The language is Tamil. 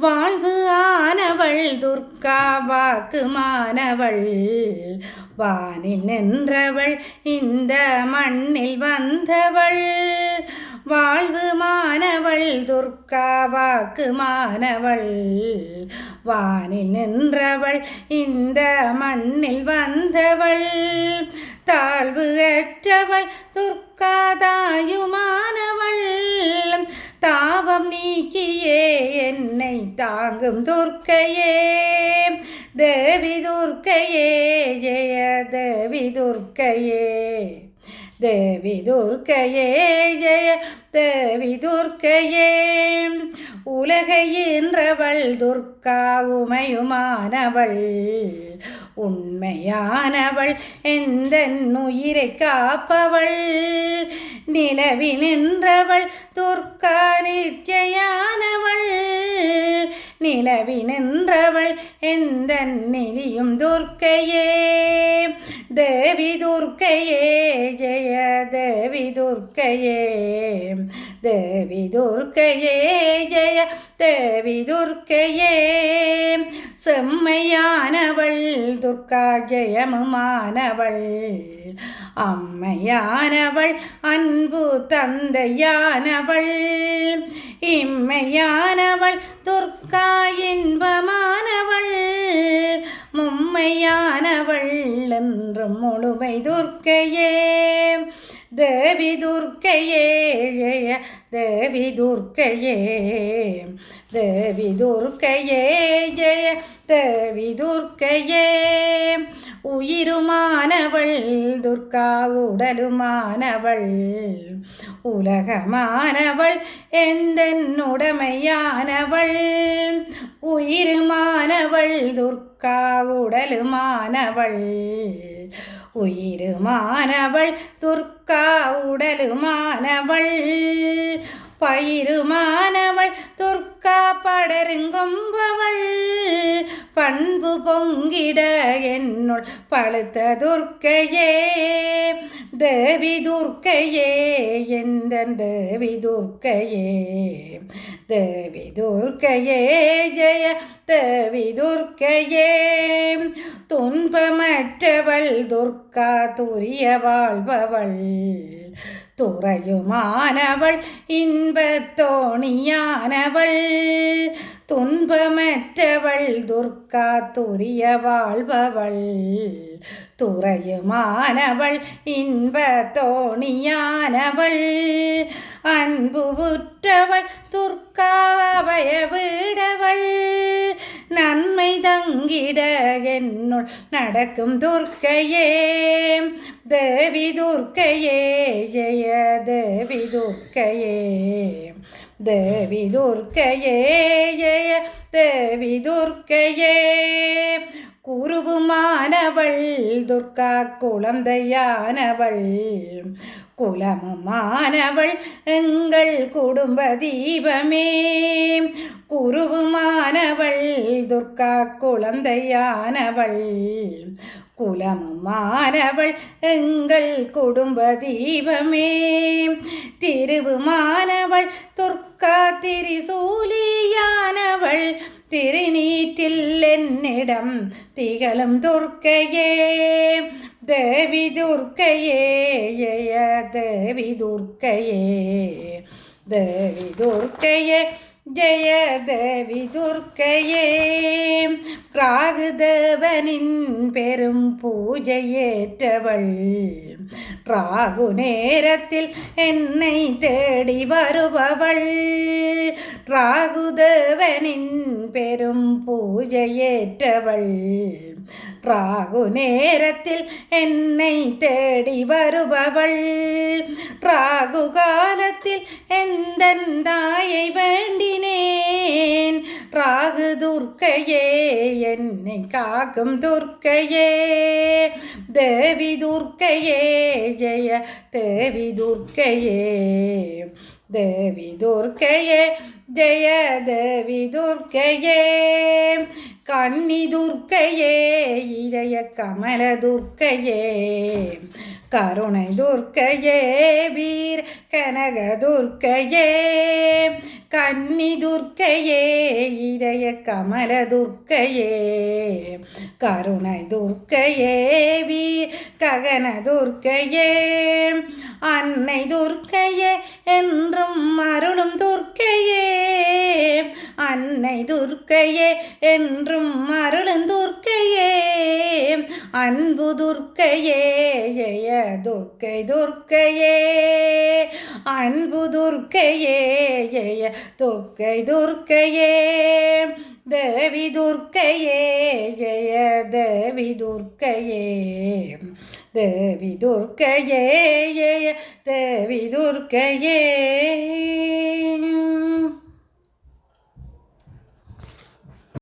வாழ்வு ஆனவள் துர்கா வாக்குமானவள் வானில் நின்றவள் இந்த மண்ணில் வந்தவள். வாழ்வு மாணவள் துர்கா வாக்கு மானவள். வானில் நின்றவள் இந்த மண்ணில் வந்தவள். தாழ்வு அற்றவள் துர்காதாயுமானவள் தாவம் நீக்கியே என்னை தாங்கும் துர்க்கையே. தேவி துர்க்கையே ஜெய தேவி துர்க்கையே. தேவி துர்க்கையே ஜெய தேவி துர்க்கையே உலகையின்றவள் துர்க்கா உமையுமானவள். உண்மையானவள் எந்த உயிரை காப்பவள்? நிலவி நின்றவள் துர்க்கா நித்யானவள் நிலவி நின்றவள் எந்த நிதியும் துர்க்கையே. தேவி துர்க்கையே ஜெய தேவி துர்க்கையே. தேவி துர்க்கையே ஜெய தேவி துர்க்கையே செம்மையானவள் துர்க்கா ஜெயமுமானவள். அம்மையானவள் அன்பு தந்தையானவள். இம்மையானவள் துர்க்கா இன்பமானவள். மும்மையானவள் என்றும் முழுமை துர்க்கையே. தேவி துர்க்கையே ஜெய தேவி துர்க்கையே தேவி துர்க்கையே ஜெய தேவி துர்க்கையே உயிருமானவள் துர்கா உடலுமானவள் உலகமானவள் எந்தன்னுடைமையானவள் உயிருமானவள் துர்கா உடலுமானவள் உயிருமானவள் துர்கா உடலுமானவள் பயிருமானவள் துர்கா படருங்கொம்பவள் பண்பு பொங்கிட என்னுள் பழுத்த துர்க்கையே தேவி துர்க்கையே எந்த தேவி துர்க்கையே. தேவி துர்க்கையே ஜெய தேவி துர்க்கையே. துன்பமற்றவள் துர்கா துரிய வாழ்பவள். துறையுமானவள் இன்பத்தோணியானவள். துன்பமற்றவள் துர்கா துரிய வாழ்பவள். துறையுமானவள் இன்ப தோணியானவள் அன்பு உற்றவள் துர்க்காவய விடவள் நன்மை தங்கிட என்னுள் நடக்கும் துர்க்கையே. தேவி துர்க்கையே ஜெய தேவி துர்க்கையே. தேவி துர்க்கையே தேவி துர்க்கையே குருவுமானவள் துர்கா குழந்தையானவள். குலமுமானவள் எங்கள் குடும்ப தீபமே. குருவுமானவள் துர்கா குழந்தையானவள். குலமுமானவள் எங்கள் குடும்ப தீபமே திருவுமானவள் துர்கா திரிசூலியானவள் திருநீற்றில் என்னிடம் திகழும் துர்க்கையே தேவி துர்க்கையே ஜெய தேவி துர்க்கையே தேவி துர்க்கையே ஜெய தேவி துர்க்கையே ராகுதேவனின் பெரும் பூஜையேற்றவள். ராகு நேரத்தில் என்னை தேடி வருபவள். ராகுதேவனின் பெரும் பூஜையேற்றவள். ராகு நேரத்தில் என்னை தேடி வருபவள் ராகு காலத்தில் எந்த தாயை வேண்டினேன் ராகு துர்க்கையே என்னை காக்கும் துர்க்கையே தேவி துர்க்கையே ஜெய தேவி துர்க்கையே தேவி துர்க்கையே ஜெய தேவி துர்க்கையே கன்னி துர்க்கையே இதய கமல துர்க்கையே கருணை துர்க்கையே வீர் கனக துர்க்கையே கன்னி துர்க்கையே இதய கமல துர்க்கையே கருணை துர்க்கையே வீர் ககன துர்க்கையே அன்னை துர்க்கையே என்றும் அருளும் துர்க்கையே. துர்க்கையே என்றும் அருளும் துர்க்கையே அன்பு துர்க்கையே ஜெய துர்க்கை துர்க்கையே அன்பு துர்க்கையே ஜெய துர்க்கை துர்க்கையே தேவி துர்க்கையே ஜெய தேவி துர்க்கையே தேவி துர்க்கையே ஜெய தேவி துர்க்கையே